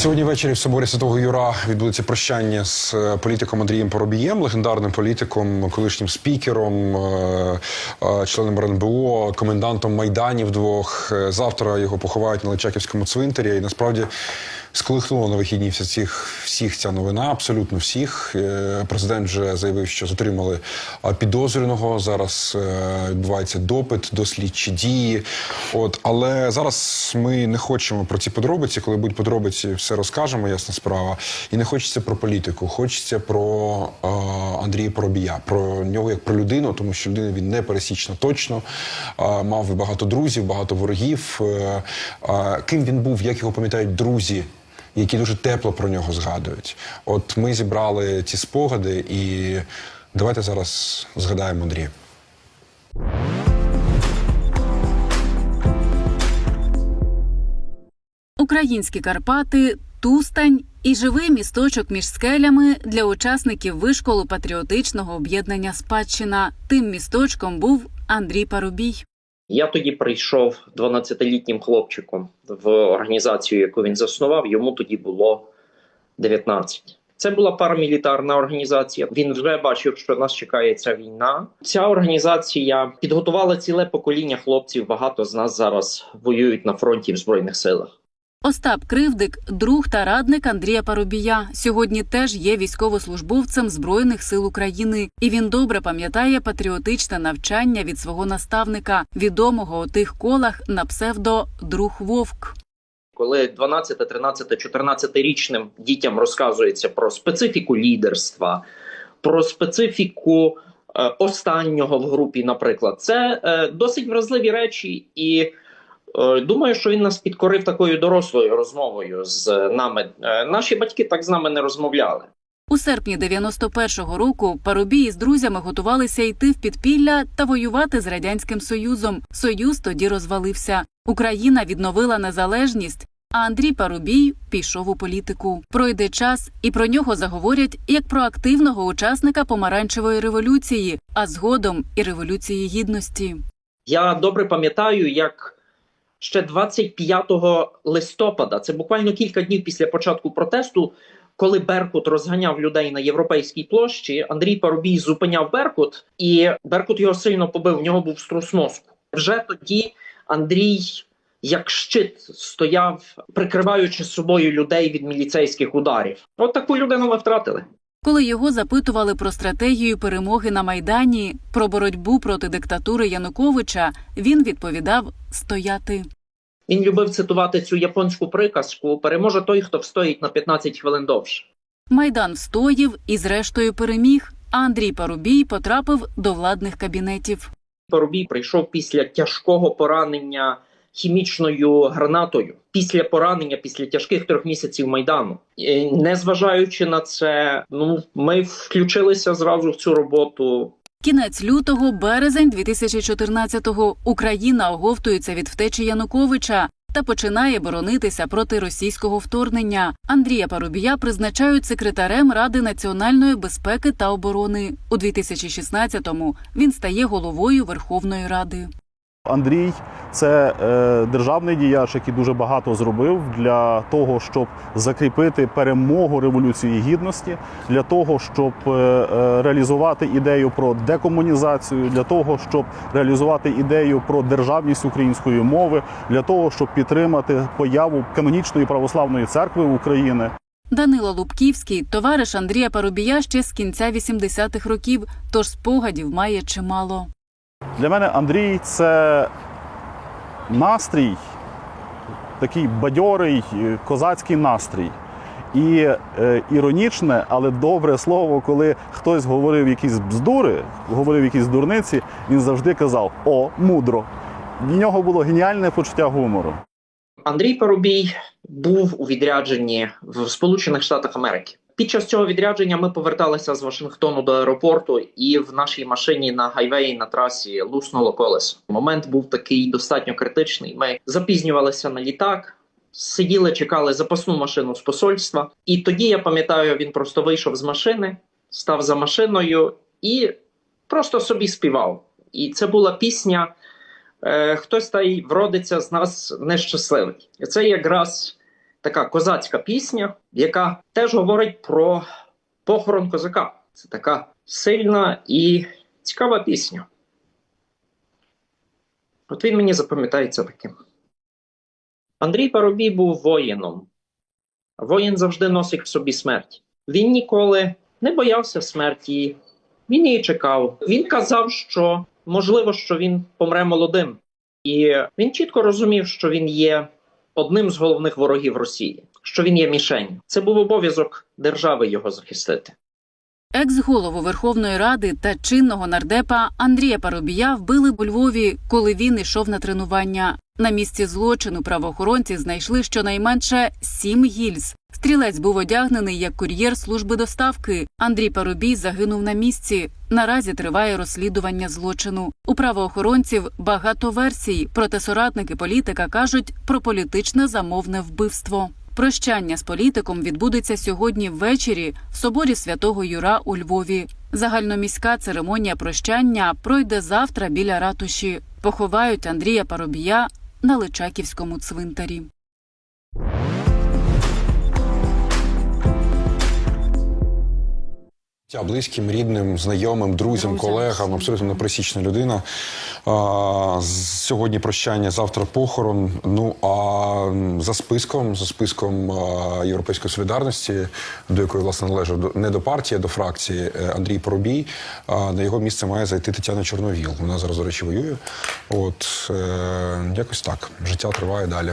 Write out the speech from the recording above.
Сьогодні ввечері в соборі Святого Юра відбудеться прощання з е, політиком Андрієм Поробієм, легендарним політиком, колишнім спікером, е, е, членом РНБО, комендантом майданів двох. Завтра його поховають на Личаківському цвинтарі. І насправді сколихнула на вихідні всі цих всіх ця новина, абсолютно всіх. Президент вже заявив, що затримали підозрюваного. Зараз відбувається допит, дослідчі дії. От але зараз ми не хочемо про ці подробиці. Коли будуть подробиці, все розкажемо. Ясна справа. І не хочеться про політику. Хочеться про е, Андрія Поробія, про нього як про людину, тому що людина він не пересічна точно. Е, мав багато друзів, багато ворогів. Е, е, ким він був, як його пам'ятають друзі які дуже тепло про нього згадують. От ми зібрали ці спогади, і давайте зараз згадаємо Андрія. Українські Карпати, Тустань і живий місточок між скелями для учасників вишколу патріотичного об'єднання Спадщина. Тим місточком був Андрій Парубій. Я тоді прийшов 12-літнім хлопчиком в організацію, яку він заснував. Йому тоді було 19. Це була парамілітарна організація. Він вже бачив, що нас чекає ця війна. Ця організація підготувала ціле покоління хлопців. Багато з нас зараз воюють на фронті в збройних силах. Остап Кривдик, друг та радник Андрія Парубія, сьогодні теж є військовослужбовцем Збройних сил України, і він добре пам'ятає патріотичне навчання від свого наставника, відомого у тих колах на псевдо Друг Вовк. Коли 12, 13, 14 річним дітям розказується про специфіку лідерства, про специфіку е, останнього в групі, наприклад, це е, досить вразливі речі, і думаю, що він нас підкорив такою дорослою розмовою з нами. Е, наші батьки так з нами не розмовляли. У серпні 91-го року Парубій із друзями готувалися йти в підпілля та воювати з радянським союзом. Союз тоді розвалився. Україна відновила незалежність. А Андрій Парубій пішов у політику. Пройде час, і про нього заговорять як про активного учасника помаранчевої революції, а згодом і революції гідності. Я добре пам'ятаю, як ще 25 листопада, це буквально кілька днів після початку протесту, коли Беркут розганяв людей на європейській площі, Андрій Парубій зупиняв Беркут, і Беркут його сильно побив. В нього був струс мозку. Вже тоді Андрій, як щит, стояв, прикриваючи собою людей від міліцейських ударів. От таку людину ми втратили. Коли його запитували про стратегію перемоги на майдані, про боротьбу проти диктатури Януковича, він відповідав стояти. Він любив цитувати цю японську приказку: переможе той, хто встоїть на 15 хвилин довше. Майдан встоїв і, зрештою, переміг. А Андрій Парубій потрапив до владних кабінетів. Парубій прийшов після тяжкого поранення хімічною гранатою, після поранення, після тяжких трьох місяців майдану. Незважаючи на це, ну ми включилися зразу в цю роботу. Кінець лютого, березень 2014-го Україна оговтується від втечі Януковича та починає боронитися проти російського вторгнення. Андрія Парубія призначають секретарем Ради національної безпеки та оборони. У 2016-му він стає головою Верховної Ради. Андрій це е, державний діяч, який дуже багато зробив для того, щоб закріпити перемогу революції гідності, для того, щоб е, е, реалізувати ідею про декомунізацію, для того, щоб реалізувати ідею про державність української мови, для того, щоб підтримати появу канонічної православної церкви України. Данило Лубківський, товариш Андрія Парубія ще з кінця 80-х років, тож спогадів має чимало. Для мене Андрій це настрій, такий бадьорий е, козацький настрій. І е, іронічне, але добре слово, коли хтось говорив якісь бздури, говорив якісь дурниці, він завжди казав О, мудро. В нього було геніальне почуття гумору. Андрій Парубій був у відрядженні в Сполучених Штатах Америки. Під час цього відрядження ми поверталися з Вашингтону до аеропорту, і в нашій машині на гайвеї на трасі луснуло колесо. Момент був такий достатньо критичний. Ми запізнювалися на літак. Сиділи, чекали запасну машину з посольства, і тоді я пам'ятаю, він просто вийшов з машини, став за машиною і просто собі співав. І це була пісня е, Хтось та й вродиться з нас нещасливий. Це якраз така козацька пісня, яка теж говорить про похорон козака. Це така сильна і цікава пісня. От він мені запам'ятається таким. Андрій Парубій був воїном. Воїн завжди носить в собі смерть. Він ніколи не боявся смерті, він її чекав. Він казав, що можливо, що він помре молодим. І він чітко розумів, що він є одним з головних ворогів Росії, що він є мішень. Це був обов'язок держави його захистити. Екс-голову Верховної Ради та чинного нардепа Андрія Парубія вбили у Львові, коли він йшов на тренування. На місці злочину правоохоронці знайшли щонайменше сім гільз. Стрілець був одягнений як кур'єр служби доставки. Андрій Парубій загинув на місці. Наразі триває розслідування злочину. У правоохоронців багато версій. Проте соратники політика кажуть про політичне замовне вбивство. Прощання з політиком відбудеться сьогодні ввечері в соборі святого Юра у Львові. Загальноміська церемонія прощання пройде завтра біля ратуші. Поховають Андрія Парубія на Личаківському цвинтарі. Близьким, рідним, знайомим, друзям, колегам, абсолютно непересічна людина. А, сьогодні прощання, завтра похорон. Ну а за списком, за списком Європейської солідарності, до якої власне належав до- не до партії, а до фракції е, Андрій Поробій. А, на його місце має зайти Тетяна Чорновіл. Вона зараз, до речі, воює. От е, якось так. Життя триває далі.